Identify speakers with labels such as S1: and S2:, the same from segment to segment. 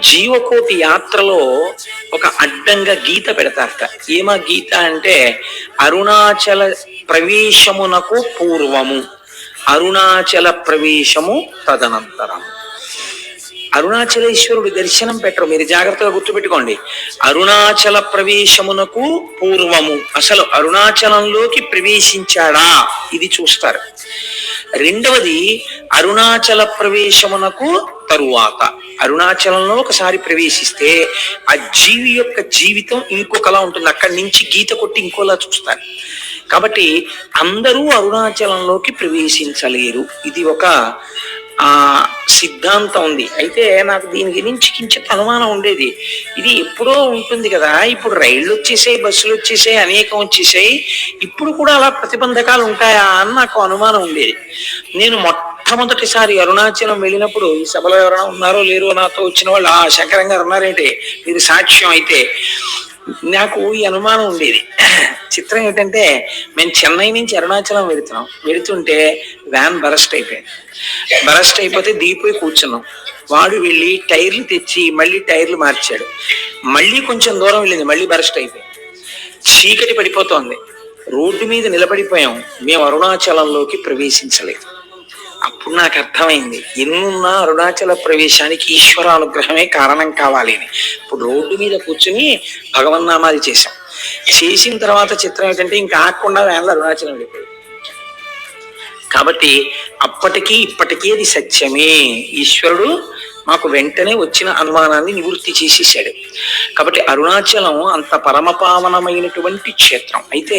S1: జీవకోటి యాత్రలో ఒక అడ్డంగా గీత పెడతారట. ఏమా గీత అంటే అరుణాచల ప్రవేశమునకు పూర్వము. అరుణాచల ప్రవేశము తదనంతరం అరుణాచలేశ్వరుడు దర్శనం పెట్టరు. మీరు జాగ్రత్తగా గుర్తుపెట్టుకోండి. అరుణాచల ప్రవేశమునకు పూర్వము. అసలు అరుణాచలంలోకి ప్రవేశించాడా? ఇది చూస్తారు. రెండవది అరుణాచల ప్రవేశమునకు తరువాత. అరుణాచలంలో ఒకసారి ప్రవేశిస్తే ఆ జీవి యొక్క జీవితం ఇంకొకలా ఉంటుంది. అక్కడి నుంచి గీత కొట్టి ఇంకోలా చూస్తారు. కాబట్టి అందరూ అరుణాచలంలోకి ప్రవేశించలేరు. ఇది ఒక ఆ సిద్ధాంతం ఉంది. అయితే నాకు దీని గురించి కించిత్ అనుమానం ఉండేది. ఇది ఎప్పుడో ఉంటుంది కదా ఇప్పుడు రైళ్ళు వచ్చేసాయి బస్సులు వచ్చేసాయి అనేకం వచ్చేసాయి. ఇప్పుడు కూడా అలా ప్రతిబంధకాలు ఉంటాయా అని నాకు అనుమానం ఉండేది. నేను మొట్టమొదటిసారి అరుణాచలం వెళ్ళినప్పుడు ఈ సభలో ఎవరైనా ఉన్నారో లేరో నాతో వచ్చిన వాళ్ళు ఆ శంకరంగా ఉన్నారేంటి? మీరు సాక్ష్యం అయితే. నాకు ఈ అనుమానం ఉండేది. చిత్రం ఏంటంటే మేము చెన్నై నుంచి అరుణాచలం వెళుతున్నాం. వెళుతుంటే వ్యాన్ బరస్ట్ అయిపోయింది. బరస్ట్ అయిపోతే దిగిపోయి కూర్చున్నాం. వాడు వెళ్ళి టైర్లు తెచ్చి మళ్ళీ టైర్లు మార్చాడు. మళ్ళీ కొంచెం దూరం వెళ్ళింది. మళ్ళీ బరస్ట్ అయిపోయింది. చీకటి పడిపోతోంది. రోడ్డు మీద నిలబడిపోయాం. మేము అరుణాచలంలోకి ప్రవేశించలేదు. అప్పుడు నాకు అర్థమైంది. ఎన్నున్న అరుణాచల ప్రవేశానికి ఈశ్వర అనుగ్రహమే కారణం కావాలి అని. ఇప్పుడు రోడ్డు మీద కూర్చుని భగవన్నామాలు చేశాం. చేసిన తర్వాత చిత్రం ఏంటంటే ఇంకా ఆకుండా వేళ అరుణాచలం వెళ్ళిపోయి కాబట్టి అప్పటికీ ఇప్పటికీ అది సత్యమే. ఈశ్వరుడు మాకు వెంటనే వచ్చిన అనుమానాన్ని నివృత్తి చేసేసాడు. కాబట్టి అరుణాచలం అంత పరమపావనమైనటువంటి క్షేత్రం. అయితే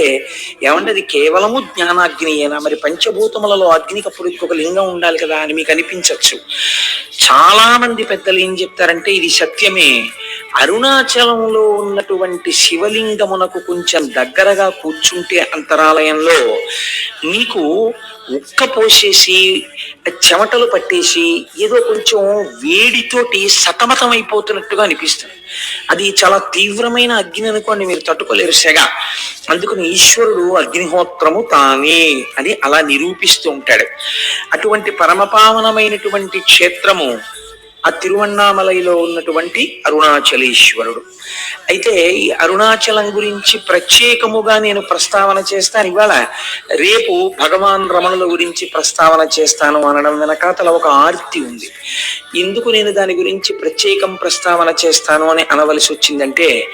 S1: ఏమంటే అది కేవలము జ్ఞానాగ్నియేనా మరి పంచభూతములలో అగ్నికి అప్పుడు ఇంకొక లింగం ఉండాలి కదా అని మీకు అనిపించవచ్చు. చాలా మంది పెద్దలు ఏం చెప్తారంటే ఇది సత్యమే. అరుణాచలంలో ఉన్నటువంటి శివలింగమునకు కొంచెం దగ్గరగా కూర్చుంటే అంతరాలయంలో నీకు ఉక్క పోసేసి చెమటలు పట్టేసి ఏదో కొంచెం వేడితోటి సతమతమైపోతున్నట్టుగా అనిపిస్తుంది. అది చాలా తీవ్రమైన అగ్ని అనుకోండి మీరు తట్టుకోలేరు సెగ. అందుకని ఈశ్వరుడు అగ్నిహోత్రము తానే అని అలా నిరూపిస్తూ ఉంటాడు. అటువంటి పరమపావనమైనటువంటి క్షేత్రము ఆ తిరువన్నామలైలో ఉన్నటువంటి అరుణాచలేశ్వరుడు. అయితే ఈ అరుణాచలం గురించి ప్రత్యేకముగా నేను ప్రస్తావన చేస్తాను. ఇవాళ రేపు భగవాన్ రమణుల గురించి ప్రస్తావన చేస్తాను అనడం వెనకాతల ఒక ఆర్తి ఉంది. ఎందుకు నేను దాని గురించి ప్రత్యేకం ప్రస్తావన చేస్తాను అని అనవలసి వచ్చిందంటే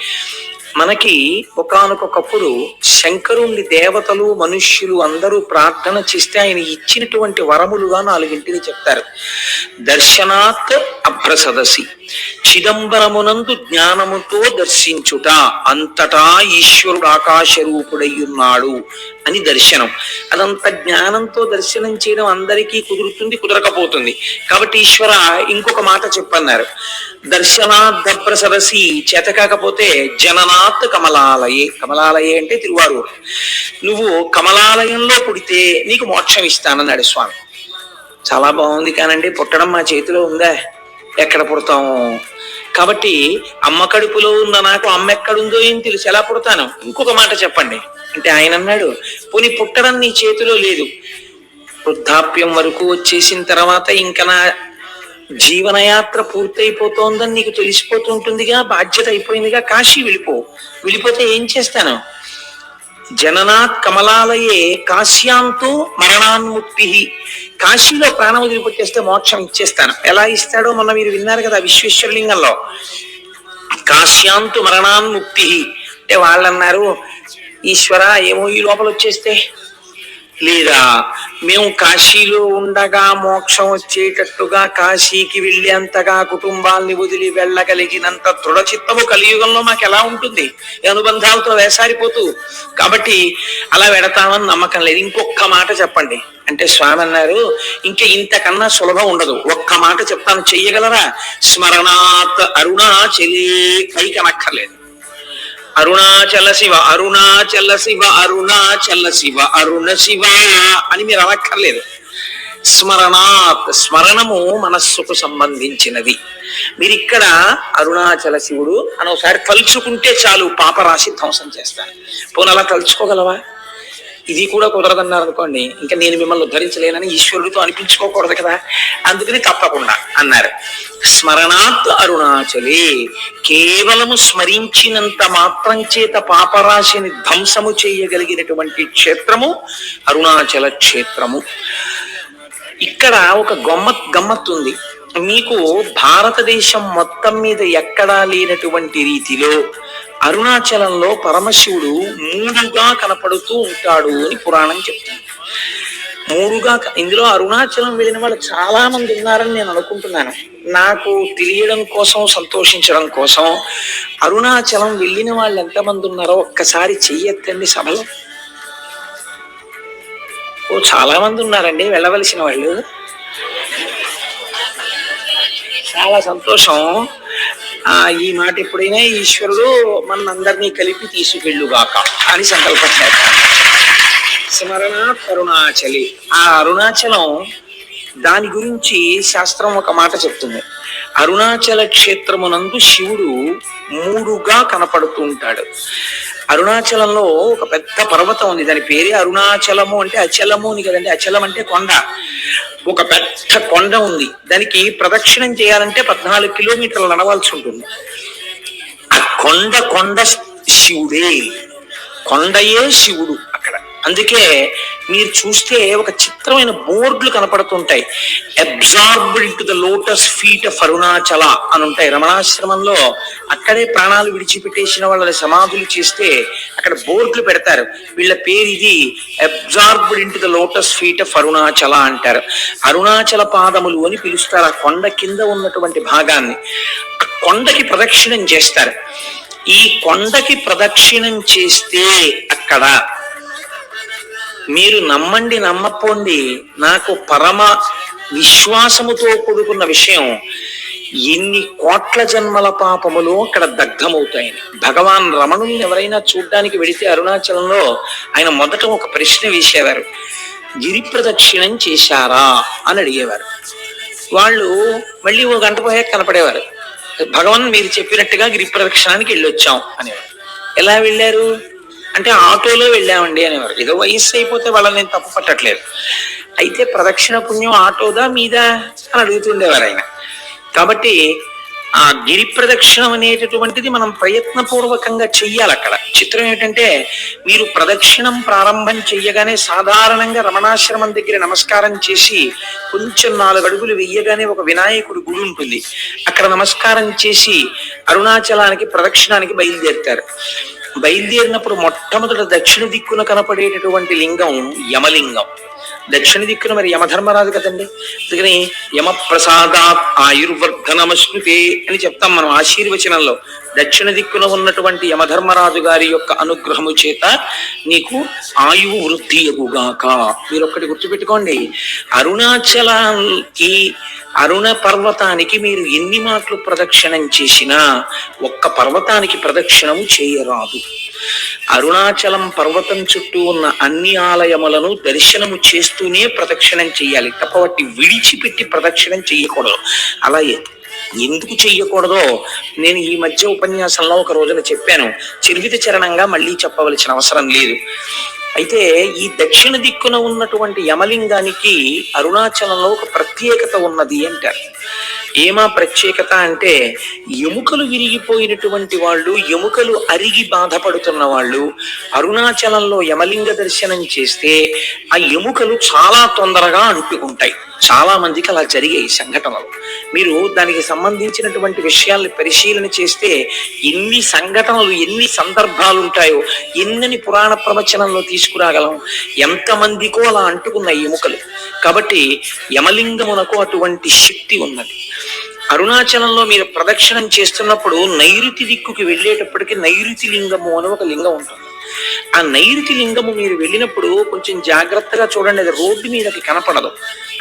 S1: మనకి ఒకానొకప్పుడు శంకరుణ్ణి దేవతలు మనుష్యులు అందరూ ప్రార్థన చేస్తే ఆయన ఇచ్చినటువంటి వరములుగా నాలుగింటిని చెప్తారు. దర్శనాత్ అభ్రసదసి చిదంబరమునందు జ్ఞానముతో దర్శించుట అంతటా ఈశ్వరుడు ఆకాశ రూపుడై ఉన్నాడు అని దర్శనం. అదంత జ్ఞానంతో దర్శనం చేయడం అందరికీ కుదురుతుంది కుదరకపోతుంది. కాబట్టి ఈశ్వర ఇంకొక మాట చెప్పన్నారు. దర్శనాదభ్ర సరసి చేత కాకపోతే జననాత్ కమలాలయే. కమలాలయే అంటే తిరువారూరు. నువ్వు కమలాలయంలో పుడితే నీకు మోక్షం ఇస్తానన్నాడు స్వామి. చాలా బాగుంది కానండి పుట్టడం మా చేతిలో ఉందా? ఎక్కడ పుడతాము? కాబట్టి అమ్మ కడుపులో ఉన్న నాకు? అమ్మ ఎక్కడుందో ఏం తెలుసు? ఎలా పుడతాను? ఇంకొక మాట చెప్పండి. అంటే ఆయన అన్నాడు పోనీ పుట్టడం నీ చేతిలో లేదు. వృద్ధాప్యం వరకు వచ్చేసిన తర్వాత ఇంకా నా జీవనయాత్ర పూర్తయిపోతోందని నీకు తెలిసిపోతుంటుందిగా బాధ్యత అయిపోయిందిగా కాశీ వెళ్ళిపో. వెళ్ళిపోతే ఏం చేస్తాను? జననాత్ కమలాలయే కాశ్యాంతో మరణాన్ముక్తి. కాశీలో ప్రాణం వదిలిపెట్టేస్తే మోక్షం ఇచ్చేస్తాను. ఎలా ఇస్తాడో మొన్న మీరు విన్నారు కదా విశ్వేశ్వరలింగంలో. కాశ్యాంతు మరణాన్ముక్తి. అంటే వాళ్ళు అన్నారు ఈశ్వర ఏమో ఈ లోపల వచ్చేస్తే లేదా మేము కాశీలో ఉండగా మోక్షం వచ్చేటట్టుగా కాశీకి వెళ్ళేంతగా కుటుంబాల్ని వదిలి వెళ్ళగలిగినంత దృఢచిత్తము కలియుగంలో మాకు ఎలా ఉంటుంది అనుబంధాలతో వేసారిపోతూ. కాబట్టి అలా వెడతామని నమ్మకం లేదు. ఇంకొక మాట చెప్పండి. అంటే స్వామి అన్నారు ఇంకా ఇంతకన్నా సులభం ఉండదు. ఒక్క మాట చెప్తాను. చెయ్యగలరా? స్మరణాత్ అరుణాచలే. పైకి అనక్కర్లేదు. అరుణాచల శివ అరుణాచల శివ అరుణాచల శివ అరుణ శివ అని మీరు అనక్కర్లేదు. స్మరణాత్ స్మరణము మనస్సుకు సంబంధించినది. మీరు ఇక్కడ అరుణాచల శివుడు అని ఒకసారి తలుచుకుంటే చాలు పాపరాశి ధ్వంసం చేస్తారు. పోనలా అలా తలుచుకోగలవా? ఇది కూడా కుదరదన్నారు అనుకోండి. ఇంకా నేను మిమ్మల్ని ఉద్ధరించలేనని ఈశ్వరుడితో అనిపించుకోకూడదు కదా. అందుకని తప్పకుండా అన్నారు. స్మరణాత్ అరుణాచలే. కేవలము స్మరించినంత మాత్రం చేత పాపరాశిని ధ్వంసము చేయగలిగినటువంటి క్షేత్రము అరుణాచల క్షేత్రము. ఇక్కడ ఒక గమ్మత్ గమ్మత్ ఉంది. మీకు భారతదేశం మొత్తం మీద ఎక్కడా లేనటువంటి రీతిలో అరుణాచలంలో పరమశివుడు మూడుగా కనపడుతూ ఉంటాడు అని పురాణం చెప్తుంది. మూడుగా ఇందులో అరుణాచలం వెళ్ళిన వాళ్ళు చాలా మంది ఉన్నారని నేను అనుకుంటున్నాను. నాకు తెలియడం కోసం సంతోషించడం కోసం అరుణాచలం వెళ్ళిన వాళ్ళు ఎంతమంది ఉన్నారో ఒక్కసారి చెయ్యెత్తండి సభలో. ఓ చాలా మంది ఉన్నారండి వెళ్ళవలసిన వాళ్ళు. చాలా సంతోషం. ఆ ఈ మాట ఎప్పుడైనా ఈశ్వరుడు మనందరినీ కలిపి తీసుకెళ్ళుగాక అని సంకల్పం చేస్తాను స్మరణ కరుణాచలి. ఆ అరుణాచలం దాని గురించి శాస్త్రం ఒక మాట చెప్తుంది. అరుణాచల క్షేత్రమునందు శివుడు మూడుగా కనపడుతూ ఉంటాడు అరుణాచలంలో ఒక పెద్ద పర్వతం ఉంది. దాని పేరే అరుణాచలము అంటే అచలము అని కదండి. అచలం అంటే కొండ. ఒక పెద్ద కొండ ఉంది. దానికి ప్రదక్షిణం చేయాలంటే పద్నాలుగు కిలోమీటర్లు నడవాల్సి ఉంటుంది. ఆ కొండ కొండ శివుడే. కొండయే శివుడు అక్కడ. అందుకే మీరు చూస్తే ఒక చిత్రమైన బోర్డులు కనపడుతుంటాయి. Absorbed to the lotus feet of Arunachala అని ఉంటాయి. రమణాశ్రమంలో అక్కడే ప్రాణాలు విడిచిపెట్టేసిన వాళ్ళని సమాధులు చేస్తే అక్కడ బోర్డులు పెడతారు. వీళ్ళ పేరు ఇది absorbed in to the lotus feet of Arunachala అంటారు. అరుణాచల పాదములు అని పిలుస్తారు. ఆ కొండ కింద ఉన్నటువంటి భాగాన్ని. కొండకి ప్రదక్షిణం చేస్తారు. ఈ కొండకి ప్రదక్షిణం చేస్తే అక్కడ మీరు నమ్మండి నమ్మపోండి నాకు పరమ విశ్వాసముతో కూడుకున్న విషయం ఎన్ని కోట్ల జన్మల పాపములు అక్కడ దగ్ధమవుతాయి భగవాన్ రమణుని ఎవరైనా చూడ్డానికి వెడితే అరుణాచలంలో ఆయన మొదట ఒక ప్రశ్న వేసేవారు. గిరి ప్రదక్షిణం చేశారా అని అడిగేవారు. వాళ్ళు మళ్ళీ ఓ గంట పోయాక కనపడేవారు. భగవాన్ మీరు చెప్పినట్టుగా గిరి ప్రదక్షిణానికి వెళ్ళొచ్చాం అనేవారు. ఎలా వెళ్ళారు? అంటే ఆటోలో వెళ్ళామండి అనేవారు. ఏదో వయస్సు అయిపోతే వాళ్ళని నేను తప్పు పట్టట్లేదు. అయితే ప్రదక్షిణ పుణ్యం ఆటోదా మీదా అని అడుగుతుండేవారు ఆయన. కాబట్టి ఆ గిరి ప్రదక్షిణం అనేటటువంటిది మనం ప్రయత్నపూర్వకంగా చెయ్యాలి అక్కడ. చిత్రం ఏంటంటే మీరు ప్రదక్షిణం ప్రారంభం చెయ్యగానే సాధారణంగా రమణాశ్రమం దగ్గర నమస్కారం చేసి కొంచెం నాలుగు అడుగులు వెయ్యగానే ఒక వినాయకుడి గుడి ఉంటుంది. అక్కడ నమస్కారం చేసి అరుణాచలానికి ప్రదక్షిణానికి బయలుదేరుతారు. బయలుదేరినప్పుడు మొట్టమొదట దక్షిణ దిక్కున కనపడేటటువంటి లింగం యమలింగం. దక్షిణ దిక్కున మరి యమధర్మరాజు కదండి? అందుకని యమప్రసాదాత్ ఆయుర్వర్ధనమశ్నుతే అని చెప్తాం మనం ఆశీర్వచనంలో. దక్షిణ దిక్కున ఉన్నటువంటి యమధర్మరాజు గారి యొక్క అనుగ్రహము చేత నీకు ఆయువు వృద్ధి ఎగుగాక మీరు ఒక్కటి గుర్తుపెట్టుకోండి అరుణాచలానికి అరుణ పర్వతానికి మీరు ఎన్ని మాటలు ప్రదక్షిణం చేసినా ఒక్క పర్వతానికి ప్రదక్షిణము చేయరాదు. అరుణాచలం పర్వతం చుట్టూ ఉన్న అన్ని ఆలయములను దర్శనము చేస్తూనే ప్రదక్షిణం చేయాలి. తప్ప వాటి విడిచిపెట్టి ప్రదక్షిణం చేయకూడదు. అలా ఎందుకు చెయ్యకూడదో నేను ఈ మధ్య ఉపన్యాసంలో ఒక రోజున చెప్పాను. చరివిత చరణంగా మళ్ళీ చెప్పవలసిన అవసరం లేదు. అయితే ఈ దక్షిణ దిక్కున ఉన్నటువంటి యమలింగానికి అరుణాచలంలో ఒక ప్రత్యేకత ఉన్నది అంటారు. ఏమా ప్రత్యేకత అంటే ఎముకలు విరిగిపోయినటువంటి వాళ్ళు ఎముకలు అరిగి బాధపడుతున్న వాళ్ళు అరుణాచలంలో యమలింగ దర్శనం చేస్తే ఆ ఎముకలు చాలా తొందరగా అంటుకుంటాయి. చాలా మందికి అలా జరిగాయి సంఘటనలు. మీరు దానికి సంబంధించినటువంటి విషయాల్ని పరిశీలన చేస్తే ఎన్ని సంఘటనలు ఎన్ని సందర్భాలు ఉంటాయో ఎన్నని పురాణ ప్రవచనంలో తీసుకురాగలం. ఎంతమందికో అలా అంటుకున్న ఎముకలు. కాబట్టి యమలింగమునకు అటువంటి శక్తి ఉన్నది. అరుణాచలంలో మీరు ప్రదక్షిణం చేస్తున్నప్పుడు నైరుతి దిక్కుకి వెళ్ళేటప్పటికి నైరుతి లింగము అని ఒక లింగం ఉంటుంది. ఆ నైరుతి లింగము మీరు వెళ్ళినప్పుడు కొంచెం జాగ్రత్తగా చూడండి అది రోడ్డు మీదకి కనపడదు.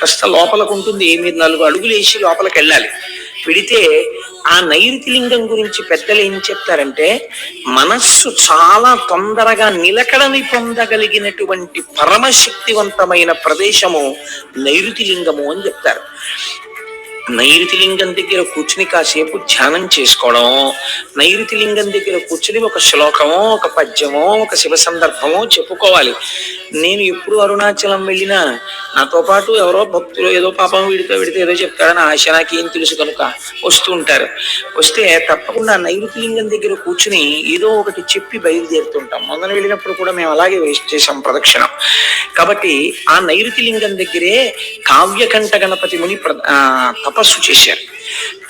S1: కాస్త లోపలకు ఉంటుంది మీరు నాలుగు అడుగులు వేసి లోపలికి వెళ్ళాలి. పెడితే ఆ నైరుతి లింగం గురించి పెద్దలు ఏం చెప్తారంటే మనస్సు చాలా తొందరగా నిలకడని పొందగలిగినటువంటి పరమశక్తివంతమైన ప్రదేశము నైరుతి లింగము అని చెప్తారు. నైరుతి లింగం దగ్గర కూర్చుని కాసేపు ధ్యానం చేసుకోవడం నైరుతి లింగం దగ్గర కూర్చుని ఒక శ్లోకమో ఒక పద్యమో ఒక శివ సందర్భమో చెప్పుకోవాలి. నేను ఎప్పుడు అరుణాచలం వెళ్ళినా నాతో పాటు ఎవరో భక్తులు ఏదో పాపం వీడితో విడితే ఏదో చెప్తారని ఆశ నాకేం తెలుసు కనుక వస్తూ ఉంటారు. వస్తే తప్పకుండా నైరుతి లింగం దగ్గర కూర్చుని ఏదో ఒకటి చెప్పి బయలుదేరుతుంటాం. మొదలు వెళ్ళినప్పుడు కూడా మేము అలాగే వేస్ట్ చేసాం ప్రదక్షిణం. కాబట్టి ఆ నైరుతి లింగం దగ్గరే కావ్యకంఠ గణపతి ముని ప్ర- తపస్సు చేశారు.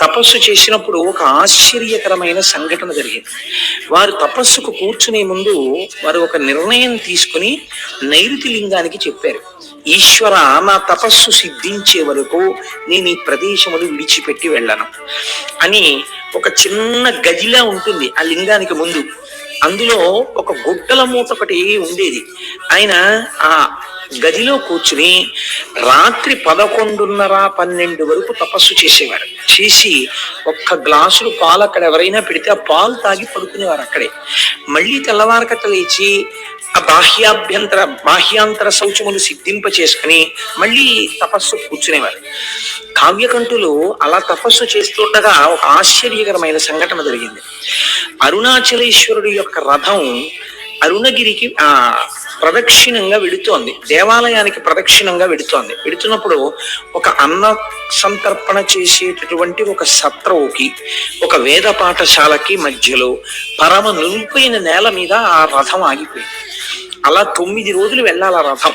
S1: తపస్సు చేసినప్పుడు ఒక ఆశ్చర్యకరమైన సంఘటన జరిగింది. వారు తపస్సుకు కూర్చునే ముందు వారు ఒక నిర్ణయం తీసుకుని నైరుతి లింగానికి చెప్పారు. ఈశ్వర నా తపస్సు సిద్ధించే వరకు నేను ఈ ప్రదేశములు విడిచిపెట్టి వెళ్ళను అని ఒక చిన్న గదిలా ఉంటుంది ఆ లింగానికి ముందు. అందులో ఒక గుడ్డల మూత ఒకటి ఉండేది. ఆయన ఆ గదిలో కూర్చుని రాత్రి పదకొండున్నర పన్నెండు వరకు తపస్సు చేసేవారు. చేసి ఒక్క గ్లాసులు పాలు అక్కడ ఎవరైనా పెడితే ఆ పాలు తాగి పడుకునేవారు అక్కడే. మళ్ళీ తెల్లవారకట లేచి ఆ బాహ్యాభ్యంతర బాహ్యాంతర శౌచములు సిద్ధింప చేసుకుని మళ్ళీ తపస్సు కూర్చునేవారు. కావ్యకంఠులు అలా తపస్సు చేస్తుండగా ఒక ఆశ్చర్యకరమైన సంఘటన జరిగింది. అరుణాచలేశ్వరుడి యొక్క రథం అరుణగిరికి ఆ ప్రదక్షిణంగా వెడుతోంది దేవాలయానికి ప్రదక్షిణంగా వెడుతోంది వెడుతున్నప్పుడు ఒక అన్న సంతర్పణ చేసేటటువంటి ఒక సత్రవుకి ఒక వేద పాఠశాలకి మధ్యలో పరమ నులిపోయిన నేల మీద ఆ రథం ఆగిపోయింది. అలా తొమ్మిది రోజులు వెళ్ళాలి ఆ రథం.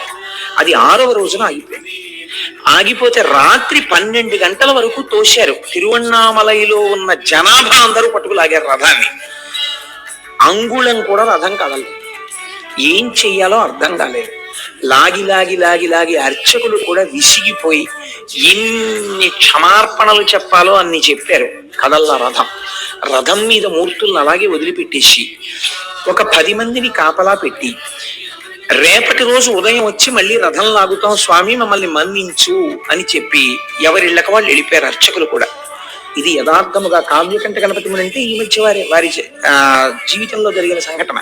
S1: అది ఆరవ రోజున ఆగిపోయింది. ఆగిపోతే రాత్రి పన్నెండు గంటల వరకు తోశారు. తిరువണ്ണామలైలో ఉన్న జనాభా అందరూ పట్టుకులాగారు రథాన్ని. అంగుళం కూడా రథం కదలలేదు. ఏం చెయ్యాలో అర్థం కాలేదు. లాగి లాగి లాగి లాగి అర్చకులు కూడా విసిగిపోయి ఎన్ని క్షమార్పణలు చెప్పాలో అన్ని చెప్పారు. కదల్లా రథం. రథం మీద మూర్తులను అలాగే వదిలిపెట్టేసి ఒక పది మందిని కాపలా పెట్టి రేపటి రోజు ఉదయం వచ్చి మళ్ళీ రథం లాగుతాం స్వామి మమ్మల్ని మన్నించు అని చెప్పి ఎవరిళ్ళక వాళ్ళు వెళ్ళిపోయారు అర్చకులు కూడా. ఇది యథార్థముగా కావ్యకంఠ గణపతి అంటే ఈ మధ్య వారి వారి జీవితంలో జరిగిన సంఘటన.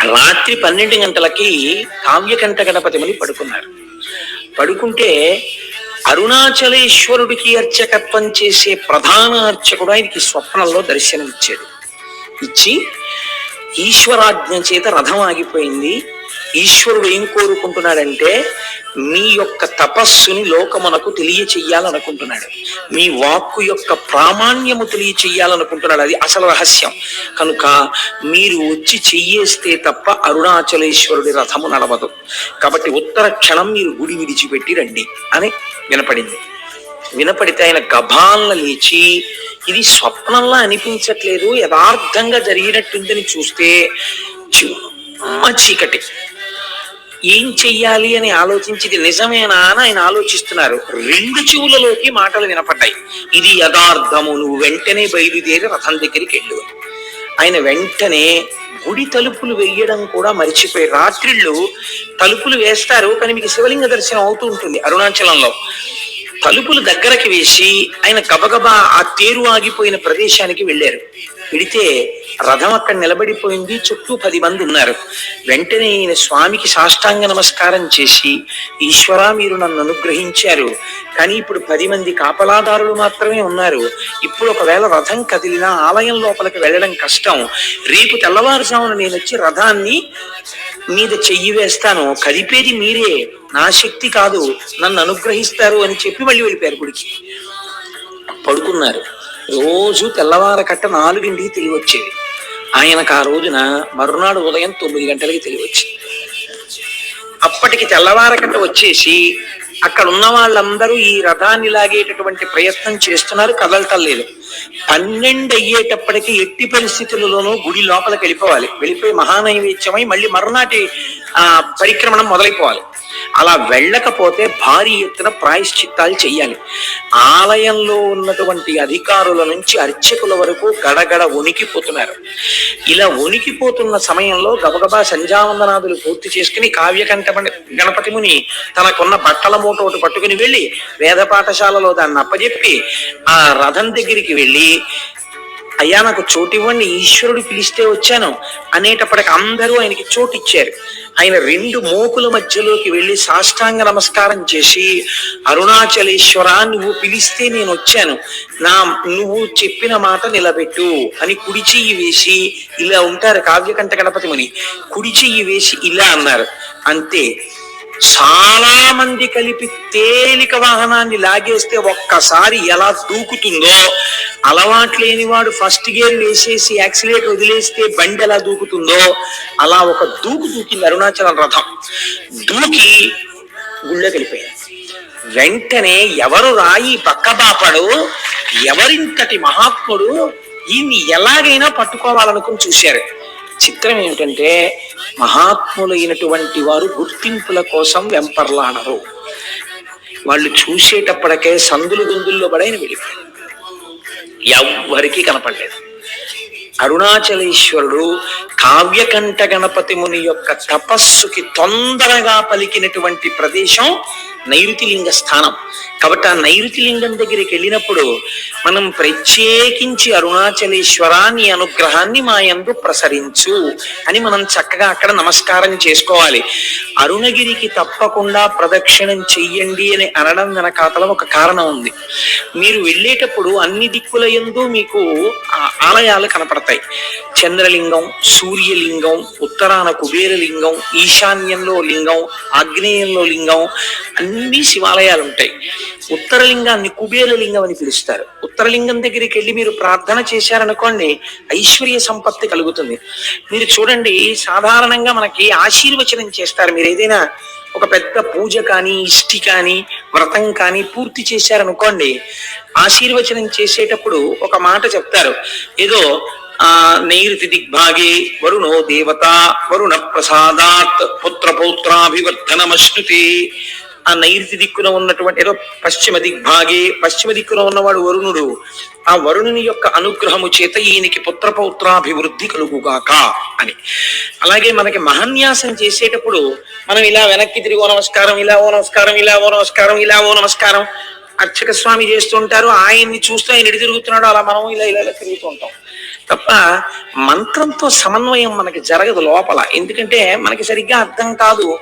S1: రాత్రి పన్నెండు గంటలకి కావ్యకంఠ గణపతి ముని పడుకున్నారు. పడుకుంటే అరుణాచలేశ్వరుడికి అర్చకత్వం చేసే ప్రధాన అర్చకుడు ఆయనకి స్వప్నంలో దర్శనం ఇచ్చాడు ఇచ్చి ఈశ్వరాజ్ఞ చేత రథం ఆగిపోయింది. ఈశ్వరుడు ఏం కోరుకుంటున్నాడంటే మీ యొక్క తపస్సుని లోకమునకు తెలియచేయాలనుకుంటున్నాడు మీ వాక్కు యొక్క ప్రామాణ్యము తెలియచేయాలనుకుంటున్నాడు అది అసలు రహస్యం. కనుక మీరు వచ్చి చెయ్యేస్తే తప్ప అరుణాచలేశ్వరుడి రథము నడవదు. కాబట్టి ఉత్తర క్షణం మీరు గుడి విడిచిపెట్టి రండి అని వినపడింది. వినపడితే ఆయన గభాలన లేచి ఇది స్వప్నంలా అనిపించట్లేదు యథార్థంగా జరిగినట్టుందని చూస్తే చిమ్మ చీకటి. ఏం చెయ్యాలి అని ఆలోచించింది నిజమేనా అని ఆయన ఆలోచిస్తున్నారు. రెండు చెవులలోకి మాటలు వినపడ్డాయి. ఇది యథార్థము నువ్వు వెంటనే బయలుదేరి రథం దగ్గరికి వెళ్ళు. ఆయన వెంటనే గుడి తలుపులు వేయడం కూడా మర్చిపోయి రాత్రిళ్ళు తలుపులు వేస్తారు కానీ మీకు శివలింగ దర్శనం అవుతూ ఉంటుంది అరుణాచలంలో. తలుపులు దగ్గరకి వేసి ఆయన గబగబా ఆ తేరు ఆగిపోయిన ప్రదేశానికి వెళ్ళారు. వెడితే రథం అక్కడ నిలబడిపోయింది. చుట్టూ పది మంది ఉన్నారు. వెంటనే ఈయన స్వామికి సాష్టాంగ నమస్కారం చేసి ఈశ్వరా మీరు నన్ను అనుగ్రహించారు. కానీ ఇప్పుడు పది మంది కాపలాదారులు మాత్రమే ఉన్నారు. ఇప్పుడు ఒకవేళ రథం కదిలినా ఆలయం లోపలికి వెళ్ళడం కష్టం. రేపు తెల్లవారుజామున నేను వచ్చి రథాన్ని మీద చెయ్యి వేస్తాను. కదిపేది మీరే. నా శక్తి కాదు నన్ను అనుగ్రహిస్తారు అని చెప్పి మళ్ళీ వెళ్ళిపోయారు గుడికి. పడుకున్నారు. రోజు తెల్లవార కట్ట నాలుగింటికి తెలివి వచ్చేది ఆయనకు ఆ రోజున మరునాడు ఉదయం తొమ్మిది గంటలకి తెలివి వచ్చింది అప్పటికి తెల్లవారకట్ట వచ్చేసి అక్కడ ఉన్న వాళ్ళందరూ ఈ రథాన్ని లాగేటటువంటి ప్రయత్నం చేస్తున్నారు కదలటలేదు పన్నెండు అయ్యేటప్పటికి ఎట్టి పరిస్థితులలోనూ గుడి లోపలికి వెళ్ళిపోవాలి. వెళ్ళిపోయి మహానైవేద్యమై మళ్ళీ మరునాటి ఆ పరిక్రమణం మొదలైపోవాలి. అలా వెళ్ళకపోతే భారీ ఎత్తున ప్రాయశ్చిత్తాలు చెయ్యాలి. ఆలయంలో ఉన్నటువంటి అధికారుల నుంచి అర్చకుల వరకు గడగడ ఉనికిపోతున్నారు ఇలా వణికిపోతున్న సమయంలో గబగబా సంధ్యావందనాదులు పూర్తి చేసుకుని కావ్యకంఠ గణపతి ముని తనకున్న బట్టల మూట ఒకటి పట్టుకుని వెళ్ళి వేద పాఠశాలలో దాన్ని అప్పజెప్పి ఆ రథం దగ్గరికి వెళ్ళి అయ్యా నాకు చోటు ఇవ్వండి ఈశ్వరుడు పిలిస్తే వచ్చాను అనేటప్పటికి అందరూ ఆయనకి చోటు ఇచ్చారు. ఆయన రెండు మోకుల మధ్యలోకి వెళ్ళి సాష్టాంగ నమస్కారం చేసి అరుణాచలేశ్వర నువ్వు పిలిస్తే నేను వచ్చాను. నా నువ్వు చెప్పిన మాట నిలబెట్టు. అని కుడి చెయ్యి వేసి ఇలా ఉంటారు కావ్యకంఠ గణపతి ముని కుడి చెయ్యి వేసి ఇలా అన్నారు. అంతే. చాలా మంది కలిపి తేలిక వాహనాన్ని లాగేస్తే ఒక్కసారి ఎలా దూకుతుందో అలవాటు లేని వాడు ఫస్ట్ గేర్ వేసేసి యాక్సిలేటర్ వదిలేస్తే బండి ఎలా దూకుతుందో అలా ఒక దూకు దూకింది అరుణాచలం రథం. దూకి గుళ్ళోకి వెళ్ళిపోయారు వెంటనే ఎవరు రాయి పక్కబాపడు ఎవరింతటి మహాత్ముడు ఈయన్ని ఎలాగైనా పట్టుకోవాలనుకుని చూశారు. చిత్రం ఏమిటంటే మహాత్ములైనటువంటి వారు గుర్తింపుల కోసం వెంపర్లాడరు. వాళ్ళు చూసేటప్పటికే సందులు గుందుల్లో పడైన వెళ్ళిపోయారు ఎవ్వరికీ కనపడలేదు. అరుణాచలేశ్వరుడు కావ్యకంఠ గణపతి ముని యొక్క తపస్సుకి తొందరగా పలికినటువంటి ప్రదేశం నైరుతిలింగ స్థానం. కాబట్టి ఆ నైరుతిలింగం దగ్గరికి వెళ్ళినప్పుడు మనం ప్రత్యేకించి అరుణాచలేశ్వరాన్ని అనుగ్రహాన్ని మా యందు ప్రసరించు అని మనం చక్కగా అక్కడ నమస్కారం చేసుకోవాలి. అరుణగిరికి తప్పకుండా ప్రదక్షిణం చెయ్యండి అని అనడం వెనకాతల ఒక కారణం ఉంది. మీరు వెళ్ళేటప్పుడు అన్ని దిక్కుల యందు మీకు ఆలయాలు కనపడతాయి. చంద్రలింగం సూర్యలింగం ఉత్తరాన కుబేరలింగం ఈశాన్యంలో లింగం ఆగ్నేయంలో లింగం అన్ని శివాలయాలు ఉంటాయి ఉత్తరలింగాన్ని కుబేరలింగం అని పిలుస్తారు. ఉత్తరలింగం దగ్గరికి వెళ్ళి మీరు ప్రార్థన చేశారనుకోండి ఐశ్వర్య సంపత్తి కలుగుతుంది. మీరు చూడండి సాధారణంగా మనకి ఆశీర్వచనం చేస్తారు. మీరు ఏదైనా ఒక పెద్ద పూజ కానీ ఇష్టి కానీ వ్రతం కానీ పూర్తి చేశారనుకోండి ఆశీర్వచనం చేసేటప్పుడు ఒక మాట చెప్తారు. ఏదో ఆ నైరుతి దిగ్భాగే వరుణో దేవత వరుణ ప్రసాదాత్ పుత్ర పౌత్రాభివర్ధనమశ్నుతే ఆ నైరుతి దిక్కున ఉన్నటువంటి ఏదో పశ్చిమ దిగ్భాగే పశ్చిమ దిక్కున ఉన్నవాడు వరుణుడు. ఆ వరుణుని యొక్క అనుగ్రహము చేత ఈయనకి పుత్ర పౌత్రాభివృద్ధి కలుగుగాక అని. అలాగే మనకి మహన్యాసం చేసేటప్పుడు మనం ఇలా వెనక్కి తిరిగి ఓ నమస్కారం ఇలా ఓ నమస్కారం ఇలా ఓ నమస్కారం ఇలా ఓ నమస్కారం అర్చక స్వామి చేస్తుంటారు. ఆయన్ని చూస్తూ ఆయన ఎడి తిరుగుతున్నాడు అలా మనం ఇలా ఇలా ఇలా తిరుగుతూ ఉంటాం. తప్ప మంత్రంతో సమన్వయం మనకి జరగదు లోపల. ఎందుకంటే మనకి సరిగ్గా అర్థం కాదు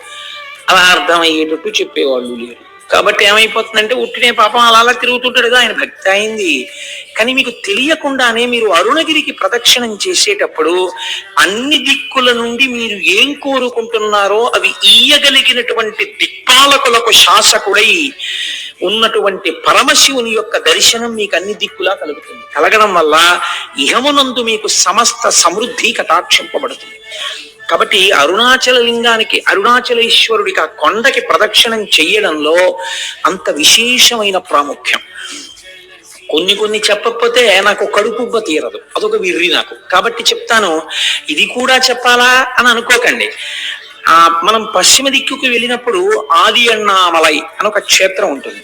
S1: అలా అర్థమయ్యేటట్టు చెప్పేవాళ్ళు లేరు. కాబట్టి ఏమైపోతుందంటే ఉట్టినే పాపం అలా అలా తిరుగుతుంటాడుగా ఆయన భక్తి అయింది. కానీ మీకు తెలియకుండానే మీరు అరుణగిరికి ప్రదక్షిణం చేసేటప్పుడు అన్ని దిక్కుల నుండి మీరు ఏం కోరుకుంటున్నారో అవి ఈయగలిగినటువంటి దిక్పాలకులకు శాసకుడై ఉన్నటువంటి పరమశివుని యొక్క దర్శనం మీకు అన్ని దిక్కులా కలుగుతుంది. కలగడం వల్ల ఇహమునందు మీకు సమస్త సమృద్ధి కటాక్షింపబడుతుంది. కాబట్టి అరుణాచల లింగానికి అరుణాచలేశ్వరుడికి ఆ కొండకి ప్రదక్షిణం చెయ్యడంలో అంత విశేషమైన ప్రాముఖ్యం. కొన్ని కొన్ని చెప్పకపోతే నాకు కడుపుబ్బ తీరదు. అదొక విర్రి నాకు. కాబట్టి చెప్తాను ఇది కూడా చెప్పాలా అని అనుకోకండి. ఆ మనం పశ్చిమ దిక్కుకు వెళ్ళినప్పుడు ఆది అన్నామలై అని ఒక క్షేత్రం ఉంటుంది.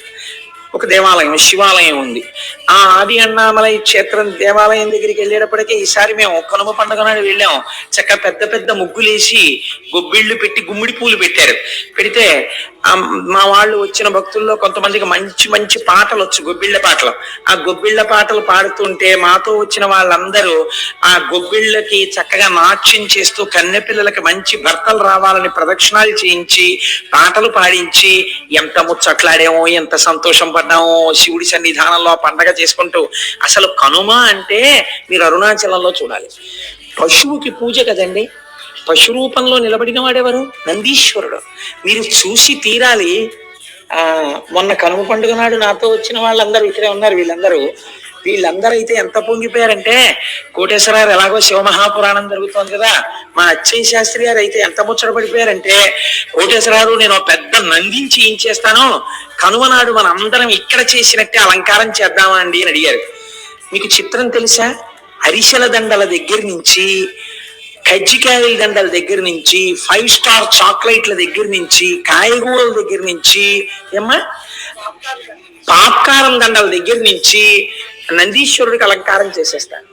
S1: ఒక దేవాలయం శివాలయం ఉంది. ఆ ఆది అన్నామలై క్షేత్రం దేవాలయం దగ్గరికి వెళ్ళేటప్పటికే ఈసారి మేము కనుమ పండుగ నాడు వెళ్ళాం. చక్క పెద్ద పెద్ద ముగ్గులేసి గొబ్బిళ్ళు పెట్టి గుమ్మిడి పూలు పెట్టారు. పెడితే మా వాళ్ళు వచ్చిన భక్తుల్లో కొంతమందికి మంచి మంచి పాటలు వచ్చు గొబ్బిళ్ళ పాటలు. ఆ గొబ్బిళ్ళ పాటలు పాడుతుంటే మాతో వచ్చిన వాళ్ళందరూ ఆ గొబ్బిళ్ళకి చక్కగా నాట్యం చేస్తూ కన్నెపిల్లలకి మంచి భర్తలు రావాలని ప్రదక్షిణాలు చేయించి పాటలు పాడించి ఎంత ముచ్చట్లాడామో ఎంత సంతోషం పడ్డామో శివుడి సన్నిధానంలో పండగ చేసుకుంటూ. అసలు కనుమ అంటే మీరు అరుణాచలంలో చూడాలి. పశువుకి పూజ కదండి. పశు రూపంలో నిలబడిన వాడెవరు? నందీశ్వరుడు. మీరు చూసి తీరాలి. ఆ మొన్న కనుమ పండుగ నాడు నాతో వచ్చిన వాళ్ళందరూ ఇక్కడే ఉన్నారు వీళ్ళందరూ. వీళ్ళందరూ అయితే ఎంత పొంగిపోయారంటే కోటేశ్వరరావు ఎలాగో శివమహాపురాణం జరుగుతోంది కదా. మా అచ్చయ్య శాస్త్రి గారు అయితే ఎంత ముచ్చట పడిపోయారంటే కోటేశ్వరరావు నేను పెద్ద ఇక్కడ నందించి ఏం చేస్తానో కనుమ నాడు మన అందరం ఇక్కడ చేసినట్టే అలంకారం చేద్దామా అండి అని అడిగారు. మీకు చిత్రం తెలుసా? అరిసెల దండల దగ్గర నుంచి కజ్జికాయల దండల దగ్గర నుంచి ఫైవ్ స్టార్ చాక్లెట్ల దగ్గర నుంచి కాయగూరల దగ్గర నుంచి ఏమ్మా? పాప్కారం దండల దగ్గర నుంచి నందీశ్వరుడికి అలంకారం చేసేస్తాను.